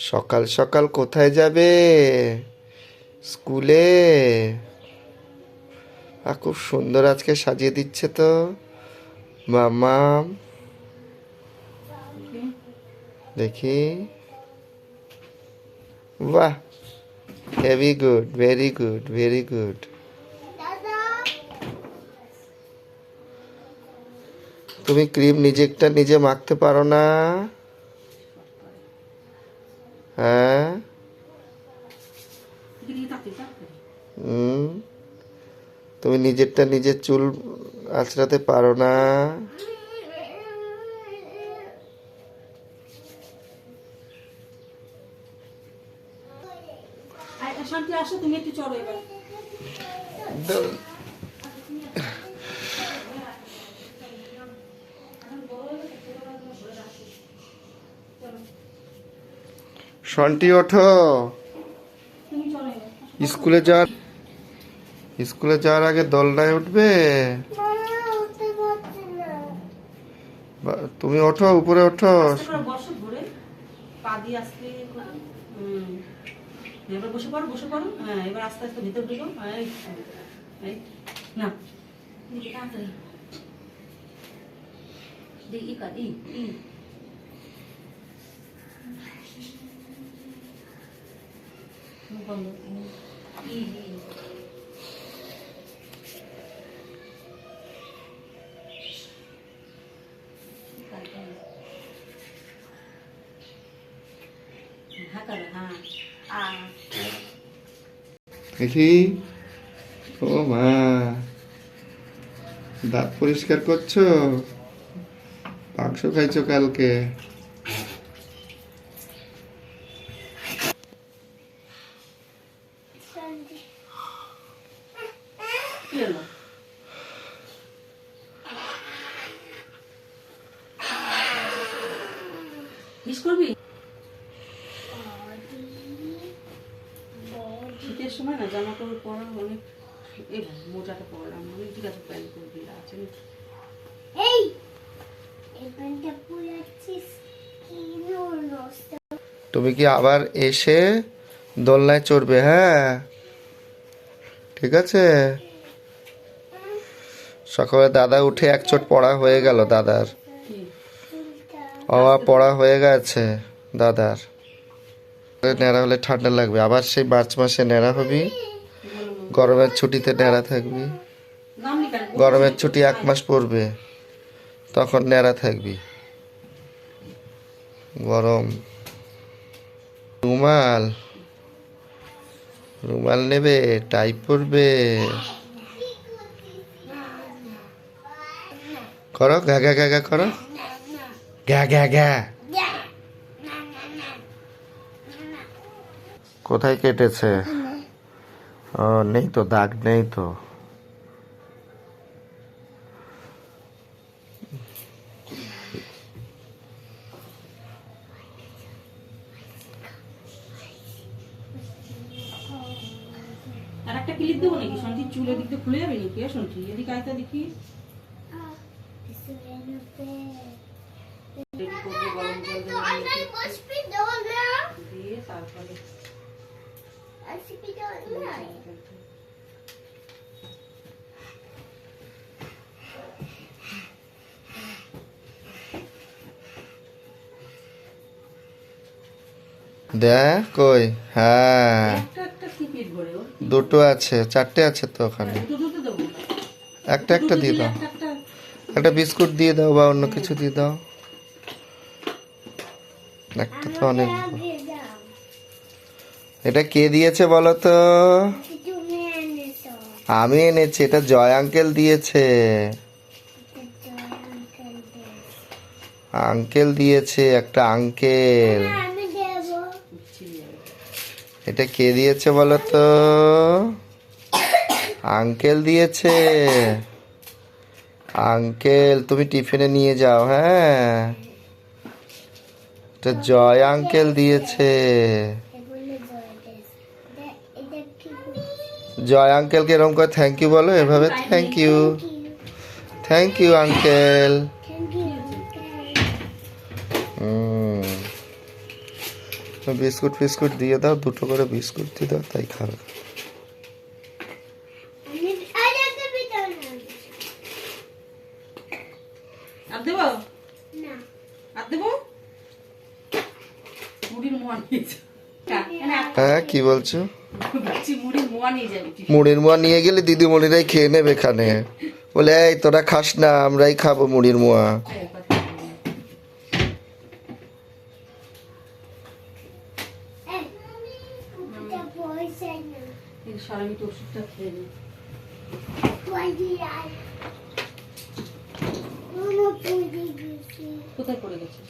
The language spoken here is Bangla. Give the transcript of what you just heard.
সকাল সকাল কোথায় যাবে? স্কুলে? আ খুব সুন্দর আজকে সাজিয়ে দিচ্ছে তো। মামা। দেখি। বাহ heavy good very good very good তুমি ক্রিম নিজেরটা নিজে মাখতে পারো না। হ্যাঁ? তুমি নিজেরটা নিজের চুল আঁচড়াতে পারো না। শান্তি আসো তুমি একটু চলো এবার। সন্টি ওঠো। তুমি চলো এবার স্কুলে যাওয়ার স্কুলে যাওয়ার আগে দোলনায় উঠবে? বা- তুমি ওঠো উপরে ওঠো। এবার বসে পড়ো বসে পড়ো। হ্যাঁ এবার আস্তে আস্তে ভিতর ঢুকো। না। ই দেখি ও মা দাঁত পরিষ্কার করছ? মাংস খাইছো কালকে? কি হলো মিস করবি শীতের সময় না জামা কাপড় পরা অনেক এই মোজাটা পরলাম অনেক ঠিক আছে প্যান্ট করবি এই তুমি কি আবার এসে দোলনায় চড়বে হ্যাঁ? ঠিক আছে? সকালে দাদা উঠে এক চোট পড়া হয়ে গেল দাদার। অবা পড়া হয়ে গেছে দাদার। ন্যাড়া হলে ঠান্ডা লাগবে। আবার সেই মার্চ মাসে ন্যাড়া হবি। গরমের ছুটিতে ন্যাড়া থাকবি। গরমের ছুটি এক মাস পড়বে। তখন ন্যাড়া থাকবি। গরম। রুমাল। রুমাল নেবে, টাই পরবে। করো ঘা ঘা ঘা ঘা করো। ঘা ঘা ঘা কোথায় কেটেছে? ও, নেই তো, দাগ নেই তো। আর একটা ক্লিপ দেবো নাকি? শুনছি চুলের দিক দিয়ে খুলে যাবে নাকি? শুনছি এদিকে আয়তা দেখি। দিয়ে তারপরে দেখ কই হ্যাঁ। দুটো আছে চারটে আছে তো ওখানে। একটা একটা দিয়ে দাও। একটা বিস্কুট দিয়ে দাও বা অন্য কিছু দিয়ে দাও। একটা তো অনেক এটা কে দিয়েছে বলো তো? আমি এনেছি, এটা জয় আঙ্কেল দিয়েছে। আঙ্কেল দিয়েছে, একটা আঙ্কেল। এটা কে দিয়েছে বলো তো? আঙ্কেল দিয়েছে। আঙ্কেল, তুমি টিফিনে নিয়ে যাও হ্যাঁ। এটা জয় আঙ্কেল দিয়েছে। জয় আঙ্কেলকে এরকম করে থ্যাংক ইউ বলো, এভাবে thank you thank you uncle. Biscuit ফিস্কুট দিয়ে দাও, দুটো করে বিস্কুট দিয়ে দাও, তাই খাবে আমি আর একটা ভিতর না আর দেবো না আর দেবো? মুড়ির মোয়া নিয়ে হ্যাঁ কি বলছো? মুড়ির মোয়া নিয়ে যাবে মুড়ির মোয়া নিয়ে গেলে দিদিমণিরাই খেয়ে নেবে এখানে। বলে এই তোরা খাস না আমরাই খাব মুড়ির মোয়া। এই এটা পয়সা না ওষুধটা খেয়ে নি পয়সা আর মামা পয়সা গেছে কোথায় পড়ে গেছে?